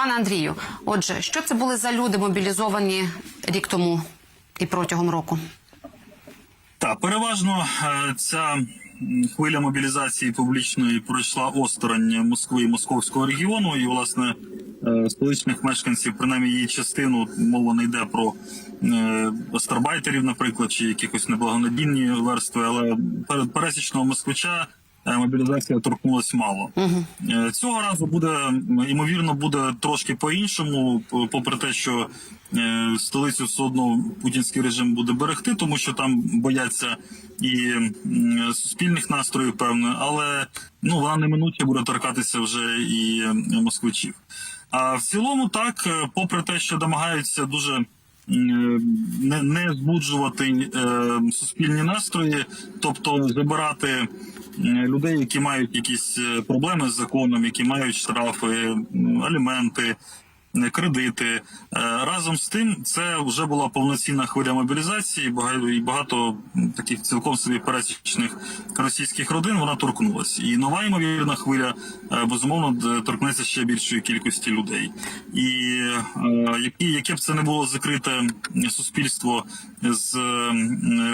Пане Андрію, отже, що це були за люди мобілізовані рік тому і протягом року? Так, переважно е, ця хвиля мобілізації публічної пройшла осторонь Москви і московського регіону, і власне е, столичних мешканців, принаймні її частину, мова не йде про е, остарбайтерів, наприклад, чи якихось неблагонадійні верстви, але пер- пересічного москвича. Е, Мобілізація торкнулась мало Е, цього разу буде ймовірно буде трошки по-іншому, попри те, що е, столицю все одно путінський режим буде берегти, тому що там бояться і суспільних настроїв, певне, але ну вона неминуче буде торкатися вже і москвичів. А в цілому, так, попри те, що намагаються дуже не, не збуджувати е, суспільні настрої, тобто забирати е, людей, які мають якісь е, проблеми з законом, які мають штрафи, аліменти. Е, Кредити Е, разом з тим, це вже була повноцінна хвиля мобілізації. І багато таких цілком собі пересічних російських родин вона торкнулась. І нова ймовірна хвиля е, безумовно торкнеться ще більшої кількості людей. І яке б це не було закрите суспільство з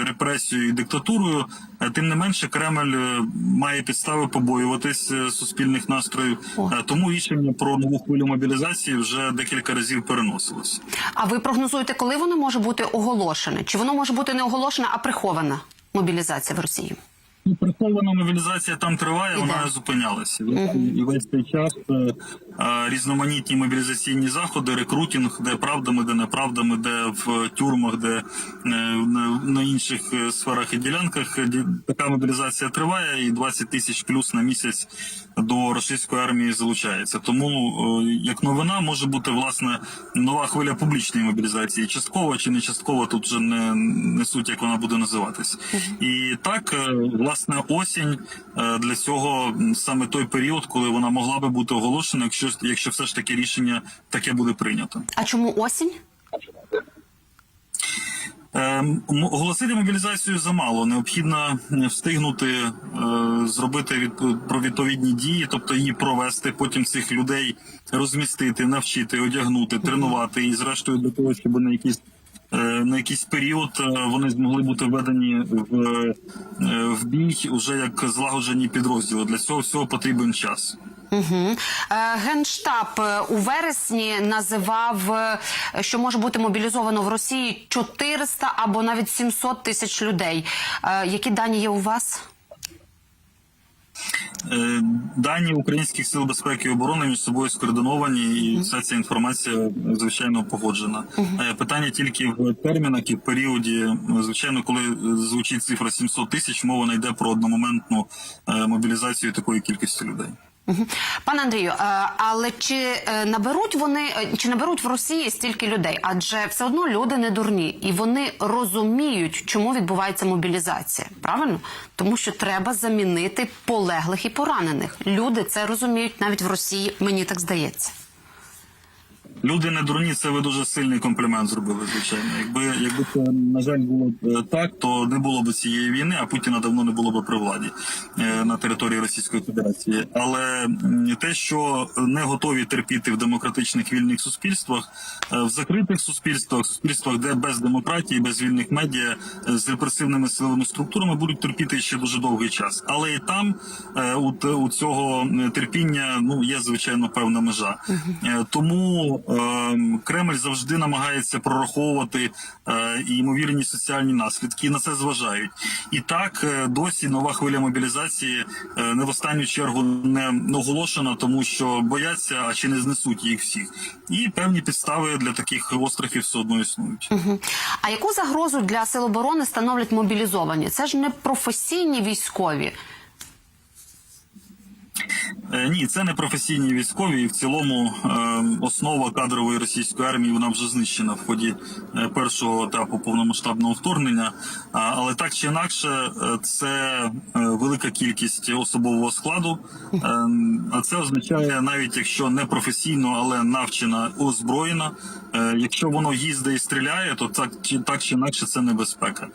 репресією і диктатурою, тим не менше Кремль має підстави побоюватись суспільних настроїв. Тому рішення про нову хвилю мобілізації вже декілька разів переносилось. А ви прогнозуєте, коли воно може бути оголошене? Чи воно може бути не оголошена, а прихована мобілізація в Росії? Ну, Прихована мобілізація там триває, Іде. вона зупинялася. І весь цей час е, різноманітні мобілізаційні заходи, рекрутинг, де правдами, де неправдами, де в тюрмах, де е, на, інших е, сферах і ділянках. е, Така мобілізація триває, і 20 тисяч плюс на місяць до російської армії залучається. Тому як новина може бути власне нова хвиля публічної мобілізації, частково чи не частково, тут вже не, не суть, як вона буде називатись. І так, власне, осінь для цього саме той період, коли вона могла би бути оголошена, якщо якщо все ж таки рішення таке буде прийнято. А чому осінь? Е, м- Оголосити мобілізацію замало. Необхідно е, встигнути е, зробити від, про відповідні дії, тобто її провести, потім цих людей розмістити, навчити, одягнути, тренувати і, зрештою, до того, щоб на якийсь е, на якийсь період е, вони змогли бути введені в, е, в бій уже як злагоджені підрозділи. Для цього всього потрібен час. Угу. Генштаб е, у вересні називав, е, що може бути мобілізовано в Росії 400 або навіть 700 тисяч людей. Які дані є у вас? Дані українських сил безпеки і оборони між собою скоординовані, і вся ця інформація звичайно погоджена. Питання тільки в термінах і в періоді. Звичайно, коли звучить цифра 700 тисяч, мова не йде про одномоментну мобілізацію такої кількості людей. Пане Андрію, е, але чи е, наберуть вони е, чи наберуть в Росії стільки людей? Адже все одно люди не дурні, і вони розуміють, чому відбувається мобілізація. Правильно? Тому що треба замінити полеглих і поранених. Люди це розуміють навіть в Росії. Мені так здається. Люди не дурні, це ви дуже сильний комплімент зробили. Звичайно, якби якби це на жаль було б е, так, то не було б цієї війни, а Путіна давно не було б при владі е, на території Російської Федерації. Але те, що не готові терпіти в демократичних вільних суспільствах, е, в закритих суспільствах, суспільствах, де без демократії, без вільних медіа з репресивними силовими структурами будуть терпіти ще дуже довгий час. Але і там у, цього терпіння ну є звичайно певна межа. Тому Кремль завжди намагається прораховувати е, і ймовірні соціальні наслідки, на це зважають. І так е, досі нова хвиля мобілізації е, не в останню чергу не оголошена, тому що бояться, а чи не знесуть їх всіх. І певні підстави для таких острахів все одно існують. Мгм. А яку загрозу для сил оборони становлять мобілізовані? Це ж не професійні військові. Ні, це не професійні військові, і в цілому е, основа кадрової російської армії вона вже знищена в ході е, першого етапу повномасштабного вторгнення. А, але так чи інакше, е, це велика кількість особового складу. Е, а це означає, навіть якщо не професійно, але навчена, озброєна. Е, якщо воно їздить і стріляє, то так чи так чи інакше це небезпека.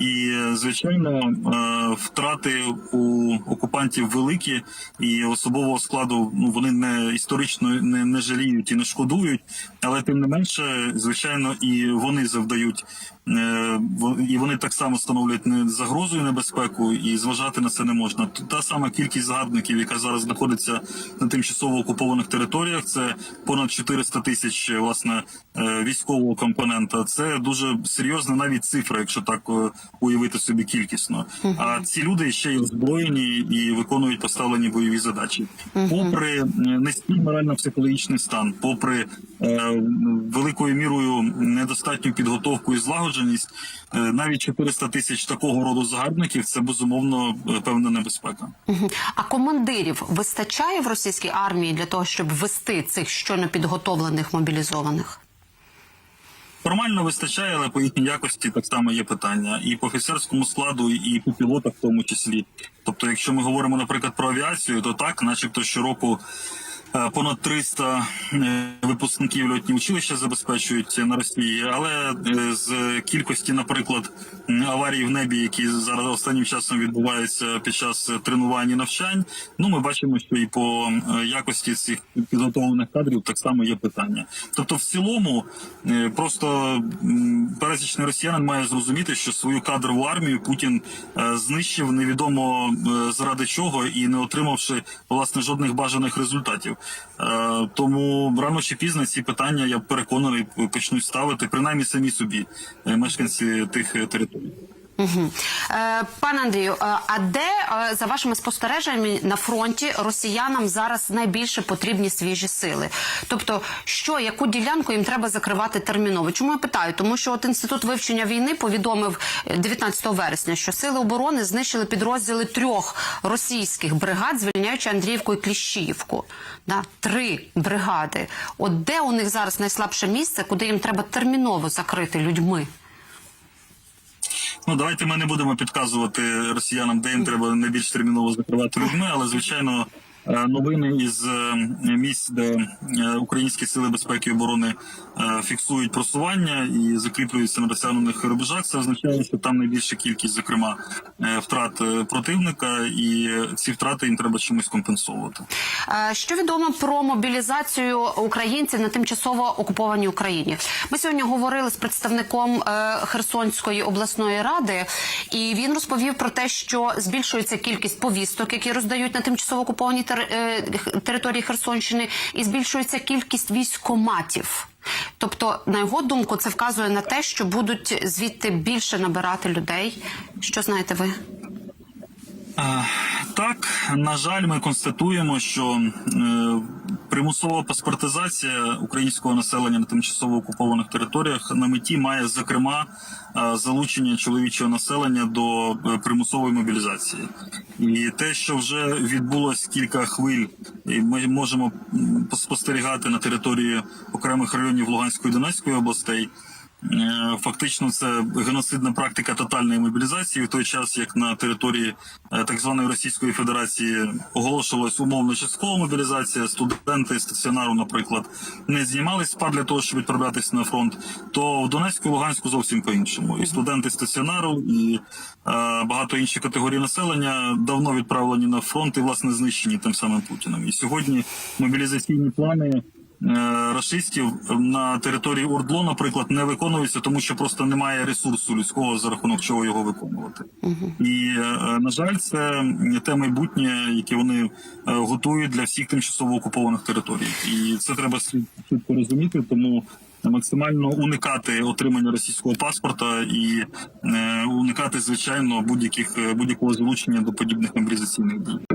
І звичайно, е, втрати у окупантів великі, і особового складу ну вони не історично не, не жаліють і не шкодують, але тим не менше, звичайно, і вони завдають. Е, І вони так само становлять загрозу і небезпеку, і зважати на це не можна. Та сама кількість згадників, яка зараз знаходиться на тимчасово окупованих територіях, це понад 400 тисяч власне е, військового компонента. Це дуже серйозна навіть цифра, якщо так е, уявити собі кількісно. А ці люди ще й озброєні і виконують поставлені бойові задачі, попри низький морально-психологічний стан, попри е, великою мірою недостатню підготовку і злагодженість, е, навіть 400 тисяч такого роду загарбників це безумовно е, певна небезпека. А командирів вистачає в російській армії для того, щоб вести цих щойно підготовлених мобілізованих? Формально вистачає, але по їхній якості так само є питання і по офіцерському складу, і по пілотах, в тому числі. Тобто, якщо ми говоримо, наприклад, про авіацію, то так, начебто, щороку понад 300 е, випускників льотні училища забезпечують на Росії, але е, з кількості, наприклад, аварій в небі, які зараз останнім часом відбуваються під час тренувань і навчань, ну ми бачимо, що і по е, якості цих підготовлених кадрів так само є питання. Тобто, в цілому, е, просто пересічний росіянин має зрозуміти, що свою кадрову армію Путін е, знищив невідомо е, заради чого і не отримавши власне жодних бажаних результатів. Е, Тому рано чи пізно ці питання я переконаний почнуть ставити принаймні самі собі е, мешканці тих е, територій. Е, пане Андрію, е, а де е, за вашими спостереженнями на фронті росіянам зараз найбільше потрібні свіжі сили? Тобто, що яку ділянку їм треба закривати терміново? Чому я питаю? Тому що от інститут вивчення війни повідомив е, 19 вересня, що сили оборони знищили підрозділи трьох російських бригад, звільняючи Андріївку і Кліщіївку. Да? Три бригади. От де у них зараз найслабше місце, куди їм треба терміново закрити людьми? Ну давайте ми не будемо підказувати росіянам, де їм треба найбільш терміново закривати людьми, але звичайно. Е, Новини із е, місць, де е, українські сили безпеки і оборони фіксують просування і закріплюються на досягнених рубежах. Це означає, що там найбільша кількість, зокрема, втрат противника, і ці втрати їм треба чимось компенсовувати. Е, Що відомо про мобілізацію українців на тимчасово окупованій Україні? Ми сьогодні говорили з представником Херсонської обласної ради, і він розповів про те, що збільшується кількість повісток, які роздають на тимчасово окупованій тер- е, території Херсонщини, і збільшується кількість військоматів. Тобто, на його думку, це вказує на те, що будуть звідти більше набирати людей. Що знаєте ви? Так, на жаль, ми констатуємо, що е, примусова паспортизація українського населення на тимчасово окупованих територіях на меті має зокрема е, залучення чоловічого населення до е, примусової мобілізації, і те, що вже відбулось кілька хвиль, і ми можемо спостерігати на території окремих районів Луганської і Донецької областей. Е, Фактично, це геноцидна практика тотальної мобілізації в той час, як на території е, так званої Російської Федерації оголошувалась умовно часткова мобілізація. Студенти стаціонару, наприклад, не знімались з пар для того, щоб відправлятися на фронт. То в Донецьку Луганську зовсім по-іншому. І студенти стаціонару, і е, багато інших категорій населення давно відправлені на фронт і власне знищені тим самим Путіним. І сьогодні мобілізаційні плани е, рашистів на території Ордло, наприклад, не виконуються, тому що просто немає ресурсу людського за рахунок чого його виконувати. І е, на жаль, це те майбутнє, яке вони е, готують для всіх тимчасово окупованих територій, і це треба чітко розуміти. Тому максимально уникати отримання російського паспорта і уникати звичайно будь-яких будь-якого залучення до подібних мобілізаційних дій.